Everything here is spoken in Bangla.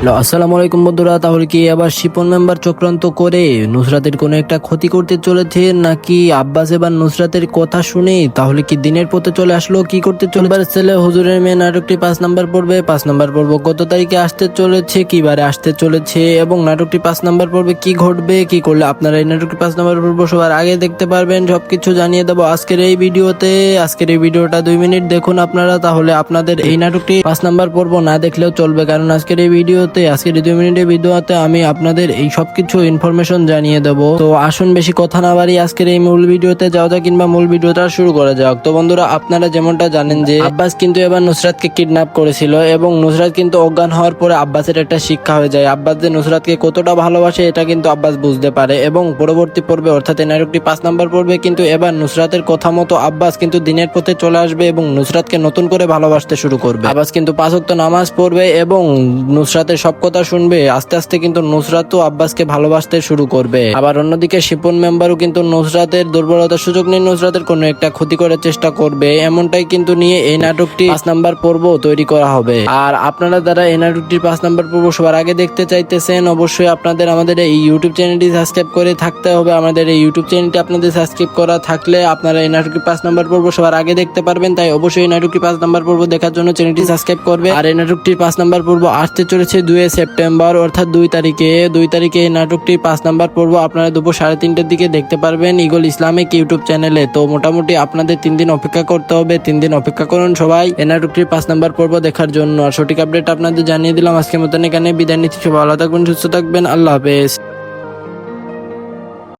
আসসালামু আলাইকুম বন্ধুরা, তাহলে কি আবার শিপন মেম্বার চক্রান্ত করে নুসরাতের কোনো একটা ক্ষতি করতে চলেছে নাকি আব্বাস এবার নুসরাতের কথা শুনে তাহলে কি দিনের পথে চলে আসলো, কি করতে চলবার ছেলে হুজুরের মেয়ে নাটকটি পাঁচ নাম্বার পড়বে পাঁচ নাম্বার পর্ব কত তারিখে আসতে চলেছে কি বারে আসতে চলেছে এবং নাটকটি পাঁচ নাম্বার পর্বে কি ঘটবে, কি করলে আপনারা এই নাটকটি পাঁচ নাম্বার পর্ব সবার আগে দেখতে পারবেন, সবকিছু জানিয়ে দেবো আজকের এই ভিডিওতে। আজকের এই ভিডিওটা দুই মিনিট দেখুন আপনারা, তাহলে আপনাদের এই নাটকটি পাঁচ নাম্বার পর্ব না দেখলেও চলবে, কারণ আজকের এই ভিডিওতে, আজকের দুই মিনিটের ভিডিওতে আমি আপনাদের এই সব কিছু ইনফরমেশন জানিয়ে দেবো। তো আসুন বেশি কথা না বাড়ি আজকের এই মূল ভিডিওতে যাওয়া যাক কিংবা মূল ভিডিওটা শুরু করা যাক। তো বন্ধুরা, আপনারা যেমনটা জানেন যে আব্বাস কিন্তু এবার নুসরাতকে কিডন্যাপ করেছিল এবং নুসরাত কিন্তু অজ্ঞান হওয়ার পরে আব্বাসের একটা শিক্ষা হয়ে যায়। আব্বাস যে নুসরাতকে কতটা ভালোবাসে, এটা কিন্তু আব্বাস বুঝতে পারে এবং পরবর্তী পর্বে, অর্থাৎ এই নাটকটি পাঁচ নম্বর পর্বে কিন্তু এবার নুসরাতের কথা মতো আব্বাস কিন্তু দিনের পথে চলে আসবে এবং নুসরাতকে নতুন করে ভালোবাসতে শুরু করবে। আব্বাস কিন্তু পাঁচ ওয়াক্ত নামাজ পড়বে এবং নুসরাতের সব কথা শুনবে, আস্তে আস্তে কিন্তু নুসরাতও আব্বাসকে ভালোবাসতে শুরু করবে। আবার অন্যদিকে শিপন মেম্বারও কিন্তু নুসরাতের দুর্বলতার সুযোগ নিয়ে নুসরাতের কোনো একটা ক্ষতি করার চেষ্টা করবে। এমনটাই কিন্তু নিয়ে এই নাটকটি পাঁচ নাম্বার পর্ব তৈরি করা হবে। আর আপনারা যারা এই নাটকটির পাঁচ নাম্বার পর্ব সবার আগে দেখতে চাইতেছেন, অবশ্যই আপনাদের আমাদের এই ইউটিউব চ্যানেলটি সাবস্ক্রাইব করে থাকতে হবে। আমাদের এই ইউটিউব চ্যানেলটি আপনাদের সাবস্ক্রাইব করা থাকলে আপনারা এই নাটকটি পাঁচ নাম্বার পর্ব সবার আগে দেখতে পারবেন। তাই অবশ্যই এই নাটকটি পাঁচ নাম্বার পর্ব দেখার জন্য চ্যানেলটি সাবস্ক্রাইব করবে। আর এই নাটকটির পাঁচ নাম্বার পর্ব আসতে চলেছে দুই সেপ্টেম্বর, অর্থাৎ দুই তারিখে দুই তারিখে এই নাটকটি পাঁচ নাম্বার পর্ব আপনারা দুপুর সাড়ে তিনটের দিকে দেখতে পারবেন ইগল ইসলামিক ইউটিউব চ্যানেলে। তো মোটামুটি আপনাদের তিন দিন অপেক্ষা করতে হবে, তিন দিন অপেক্ষা করুন সবাই এই নাটকটির পাঁচ নাম্বার পর্ব দেখার জন্য। আর সঠিক আপডেট আপনাদের জানিয়ে দিলাম। আজকের মতন এখানে বিদায় নিচ্ছি। আলাদা থাকবেন, সুস্থ থাকবেন। আল্লাহ হাফেজ।